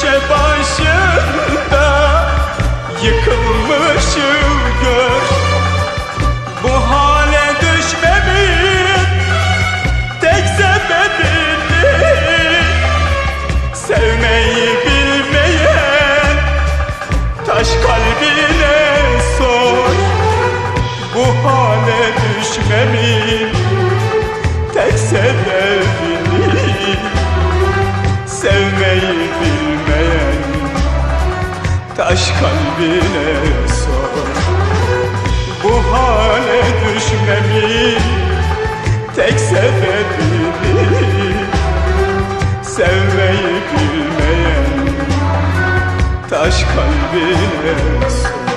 köşe başında Yıkılmışım gör Bu hale düşmemin Tek sebebini Sevmeyi bilmeyen Taş kalbine sor. Bu hale düşmemin Tek sebebini Sevmeyi bilmeyen Taş kalbine sor. Bu hale düşmemin Tek sebebini Sevmeyi bilmeyen Taş kalbine sor